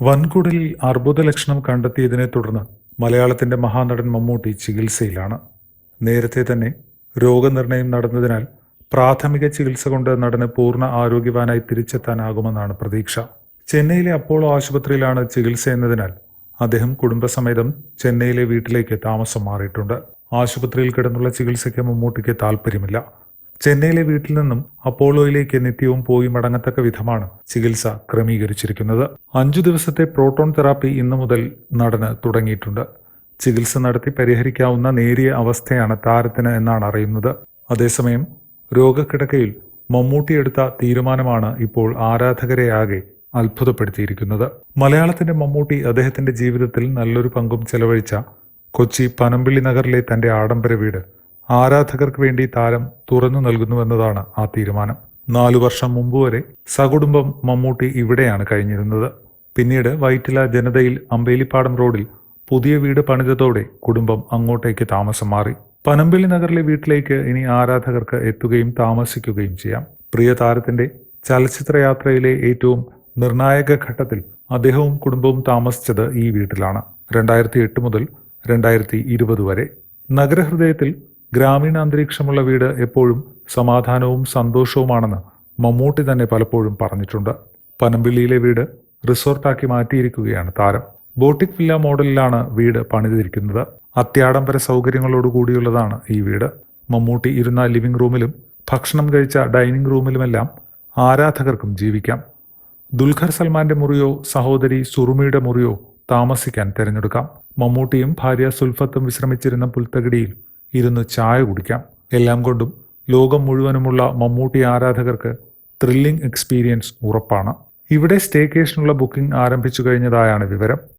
വൻകുടലിൽ അർബുദ ലക്ഷണം കണ്ടെത്തിയതിനെ തുടർന്ന് മലയാളത്തിന്റെ മഹാനടൻ മമ്മൂട്ടി ചികിത്സയിലാണ്. നേരത്തെ തന്നെ രോഗനിർണയം നടന്നതിനാൽ പ്രാഥമിക ചികിത്സ കൊണ്ട് നടന് പൂർണ ആരോഗ്യവാനായി തിരിച്ചെത്താനാകുമെന്നാണ് പ്രതീക്ഷ. ചെന്നൈയിലെ അപ്പോളോ ആശുപത്രിയിലാണ് ചികിത്സ എന്നതിനാൽ അദ്ദേഹം കുടുംബസമേതം ചെന്നൈയിലെ വീട്ടിലേക്ക് താമസം മാറിയിട്ടുണ്ട്. ആശുപത്രിയിൽ കിടന്നുള്ള ചികിത്സയ്ക്ക് മമ്മൂട്ടിക്ക് താല്പര്യമില്ല ചെന്നൈയിലെ വീട്ടിൽ നിന്നും അപ്പോളോയിലേക്ക് നിത്യവും പോയി മടങ്ങത്തക്ക വിധമാണ് ചികിത്സ ക്രമീകരിച്ചിരിക്കുന്നത്. അഞ്ചു ദിവസത്തെ പ്രോട്ടോൺ തെറാപ്പി ഇന്നു മുതൽ നടന് തുടങ്ങിയിട്ടുണ്ട്. ചികിത്സ നടത്തി പരിഹരിക്കാവുന്ന നേരിയ അവസ്ഥയാണ് താരത്തിന് എന്നാണ് അറിയുന്നത്. അതേസമയം രോഗക്കിടക്കയിൽ മമ്മൂട്ടി എടുത്ത തീരുമാനമാണ് ഇപ്പോൾ ആരാധകരെ ആകെ അത്ഭുതപ്പെടുത്തിയിരിക്കുന്നത്. മലയാളത്തിന്റെ മമ്മൂട്ടി അദ്ദേഹത്തിന്റെ ജീവിതത്തിൽ നല്ലൊരു പങ്കും ചെലവഴിച്ച കൊച്ചി പനമ്പിള്ളി നഗറിലെ തന്റെ ആഡംബര വീട് ആരാധകർക്ക് വേണ്ടി താരം തുറന്നു നൽകുന്നുവെന്നതാണ് ആ തീരുമാനം. നാലു വർഷം മുമ്പ് വരെ സകുടുംബം മമ്മൂട്ടി ഇവിടെയാണ് കഴിഞ്ഞിരുന്നത്. പിന്നീട് വൈറ്റില ജനതയിൽ അമ്പേലിപ്പാടം റോഡിൽ പുതിയ വീട് പണിതതോടെ കുടുംബം അങ്ങോട്ടേക്ക് താമസം മാറി. പനമ്പിള്ളി നഗറിലെ വീട്ടിലേക്ക് ഇനി ആരാധകർക്ക് എത്തുകയും താമസിക്കുകയും ചെയ്യാം. പ്രിയ താരത്തിന്റെ ചലച്ചിത്രയാത്രയിലെ ഏറ്റവും നിർണായക ഘട്ടത്തിൽ അദ്ദേഹവും കുടുംബവും താമസിച്ചത് ഈ വീട്ടിലാണ്. രണ്ടായിരത്തി എട്ട് മുതൽ രണ്ടായിരത്തി ഇരുപത് വരെ. നഗരഹൃദയത്തിൽ ഗ്രാമീണ അന്തരീക്ഷമുള്ള വീട് എപ്പോഴും സമാധാനവും സന്തോഷവുമാണെന്ന് മമ്മൂട്ടി തന്നെ പലപ്പോഴും പറഞ്ഞിട്ടുണ്ട്. പനമ്പിള്ളിയിലെ വീട് റിസോർട്ടാക്കി മാറ്റിയിരിക്കുകയാണ് താരം. ബോട്ടിക് വില്ല മോഡലിലാണ് വീട് പണിതിരിക്കുന്നത്. അത്യാഡംബര സൗകര്യങ്ങളോട് കൂടിയുള്ളതാണ് ഈ വീട്. മമ്മൂട്ടി ഇരുന്ന ലിവിംഗ് റൂമിലും ഭക്ഷണം കഴിച്ച ഡൈനിങ് റൂമിലുമെല്ലാം ആരാധകർക്കും ജീവിക്കാം. ദുൽഖർ സൽമാന്റെ മുറിയോ സഹോദരി സുറുമിയുടെ മുറിയോ താമസിക്കാൻ തിരഞ്ഞെടുക്കാം. മമ്മൂട്ടിയും ഭാര്യ സുൽഫത്തും വിശ്രമിച്ചിരുന്ന പുൽത്തകിടിയിൽ ഇരുന്ന് ചായ കുടിക്കാം. എല്ലാം കൊണ്ടും ലോകം മുഴുവനുമുള്ള മമ്മൂട്ടി ആരാധകർക്ക് ത്രില്ലിംഗ് എക്സ്പീരിയൻസ് ഉറപ്പാണ്. ഇവിടെ സ്റ്റേക്കേഷനുള്ള ബുക്കിംഗ് ആരംഭിച്ചു കഴിഞ്ഞതായാണ് വിവരം.